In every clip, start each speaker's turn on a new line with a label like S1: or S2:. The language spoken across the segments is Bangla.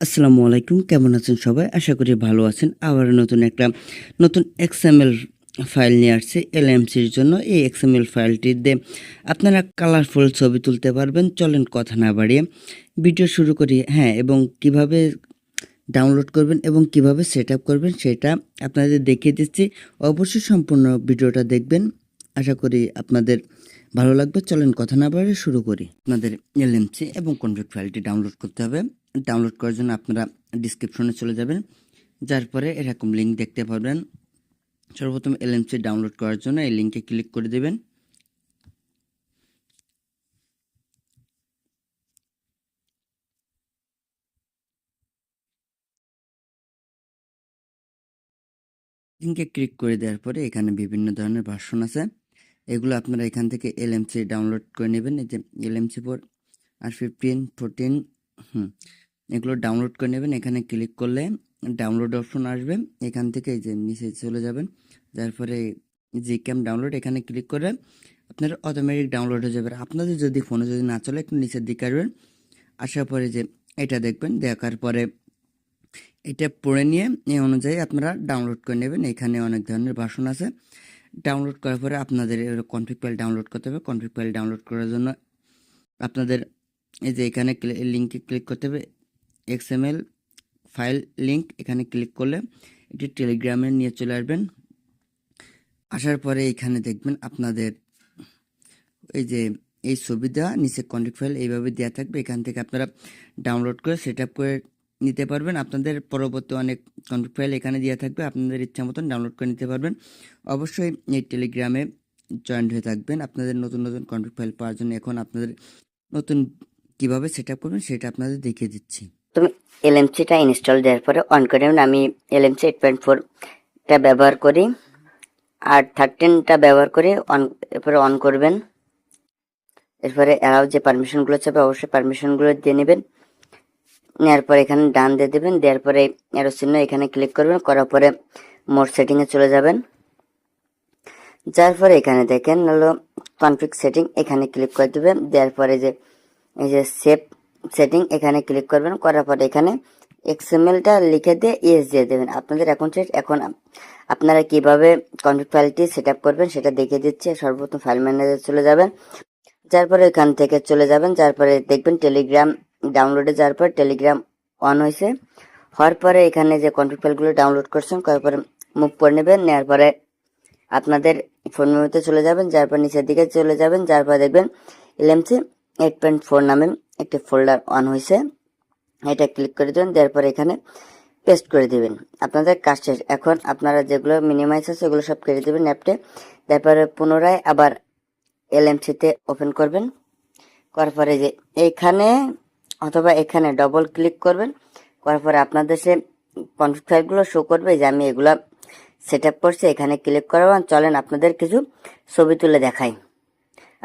S1: আসসালামু আলাইকুম, কেমন আছেন সবাই? আশা করি ভালো আছেন। আবার নতুন একটা, নতুন এক্সএমএল ফাইল নিয়ে আসছে এলএমসির জন্য। এই এক্সএমএল ফাইলটি দিয়ে আপনারা কালারফুল ছবি তুলতে পারবেন। চলেন কথা না বাড়িয়ে ভিডিও শুরু করি। হ্যাঁ এবং কীভাবে ডাউনলোড করবেন এবং কীভাবে সেট করবেন সেটা আপনাদের দেখিয়ে দিচ্ছি। অবশ্যই সম্পূর্ণ ভিডিওটা দেখবেন। আশা করি আপনাদের ভালো লাগবে। চলেন কথা না বাড়িয়ে শুরু করি। আপনাদের এলএমসি এবং কনভার্ট ফাইলটি ডাউনলোড করতে হবে। ডাউনলোড করার জন্য আপনারা ডিসক্রিপশনে চলে যাবেন। যার পরে এরকম লিঙ্ক দেখতে পাবেন সর্বপ্রথম এলএমসি ডাউনলোড করার জন্য এই লিঙ্কে ক্লিক করে দেবেন। লিঙ্কে ক্লিক করে দেওয়ার পরে এখানে বিভিন্ন ধরনের ভার্সন আছে। এগুলো আপনারা এখান থেকে এলএমসি ডাউনলোড করে নেবেন। এই যে LMC four R fifteen fourteen হুম এগুলো ডাউনলোড করে নেবেন। এখানে ক্লিক করলে ডাউনলোড অপশন আসবে। এখান থেকে এই যে নিচে চলে যাবেন যার পরে জি ক্যাম ডাউনলোড এখানে ক্লিক করে আপনার অটোমেটিক ডাউনলোড হয়ে যাবে। আপনাদের যদি ফোনে যদি না চলে, একটু নিচের দিকে আসবেন। আসার পরে যে এটা দেখবেন, দেখার পরে এটা পড়ে নিয়ে এই অনুযায়ী আপনারা ডাউনলোড করে নেবেন। এখানে অনেক ধরনের ভাষণ আছে। ডাউনলোড করার পরে আপনাদের কনফিগ ফাইল ডাউনলোড করতে হবে। কনফিগ ফাইল ডাউনলোড করার জন্য আপনাদের এই যে এখানে লিঙ্কে ক্লিক করতে হবে। এক্সএমএল ফাইল লিঙ্ক এখানে ক্লিক করলে এটি টেলিগ্রামে নিয়ে চলে আসবেন। আসার পরে এখানে দেখবেন আপনাদের এই যে এই দেওয়া, নিচে কন্ট্যাক্ট ফাইল এইভাবে দেওয়া থাকবে। এখান থেকে আপনারা ডাউনলোড করে সেট করে নিতে পারবেন। আপনাদের পরবর্তী অনেক কন্ট্যাক্ট ফাইল এখানে দেওয়া থাকবে। আপনাদের ইচ্ছা মতন ডাউনলোড করে নিতে পারবেন। অবশ্যই এই টেলিগ্রামে জয়েন্ট হয়ে থাকবেন। আপনাদের নতুন নতুন কন্ট্যাক্ট ফাইল পাওয়ার জন্য এখন আপনাদের নতুন কীভাবে সেট করবেন সেটা আপনাদের দেখিয়ে দিচ্ছি।
S2: তুমি এলএমসিটা ইনস্টল দেওয়ার পরে অন করে আমি এলএমসি এইট পয়েন্ট ফোরটা ব্যবহার করি আর থার্টিনটা ব্যবহার করে অন এরপরে অন করবেন। এরপরে এরাও যে পারমিশনগুলো চাবে অবশ্যই পারমিশনগুলো দিয়ে নেবেন। নেওয়ার পরে এখানে ডান দিয়ে দেবেন। দেওয়ার পরে এরো চিহ্ন এখানে ক্লিক করবেন। করার পরে মোর সেটিংয়ে চলে যাবেন। যার পরে এখানে দেখেন হলো কনফিগ সেটিং এখানে ক্লিক করে দেবেন। দেওয়ার পরে যে, এই যে সেভ সেটিং এখানে ক্লিক করবেন, করার পরে এখানে এক্সএমএলটা লিখে দিয়ে ইএস দিয়ে দেবেন। আপনাদের এখন শেষ এখন আপনারা কীভাবে কনফিগ ফাইলটি সেট করবেন সেটা দেখিয়ে দিচ্ছে। সর্বপ্রথম ফাইল ম্যানেজার চলে যাবেন। যার পরে এখান থেকে চলে যাবেন, যার পরে দেখবেন টেলিগ্রাম ডাউনলোডে যাওয়ার পর টেলিগ্রাম অন হয়েছে। হওয়ার পরে এখানে যে কনফিগ ফাইলগুলো ডাউনলোড করছেন, করার পরে মুভ করে নেবেন। নেওয়ার পরে আপনাদের ফোন মেমোতে চলে যাবেন, যার পর নিচের দিকে চলে যাবেন, যার পরে দেখবেন এলএমসি এইট পয়েন্ট ফোর নামে একটি ফোল্ডার অন হয়েছে। এটা ক্লিক করে দেবেন, দেওয়ার পরে এখানে পেস্ট করে দেবেন। আপনাদের কাজ শেষ। এখন আপনারা যেগুলো মিনিমাইজ আছে সেগুলো সব কেটে দেবেন অ্যাপটে তারপরে পুনরায় আবার এলএমসিতে ওপেন করবেন। করার পরে যে এইখানে অথবা এখানে ডবল ক্লিক করবেন। করার পরে আপনাদের সে কনফিগ ফাইলগুলো শো করবে যে আমি এগুলা সেট আপ করছি, এখানে ক্লিক করাবেন চলেন আপনাদের কিছু ছবি তুলে দেখাই।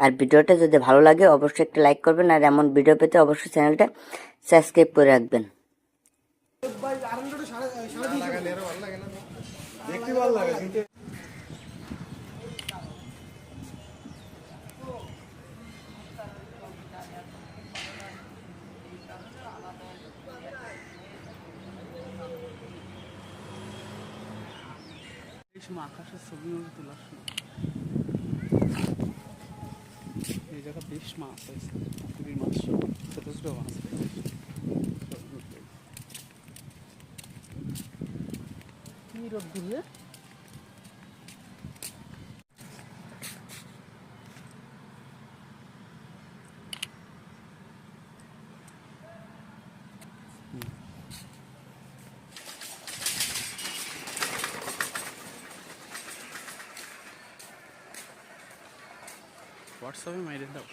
S2: আর ভিডিওটা যদি ভালো লাগে, অবশ্যই একটা লাইক করবেন, আর এমন ভিডিও পেতে অবশ্যই চ্যানেলটা সাবস্ক্রাইব করে রাখবেন।
S3: আকাশের ছবি তোলার সময়। British Masters, to be much show. So this is হোয়াটসঅ্যাপে মাইরে দাও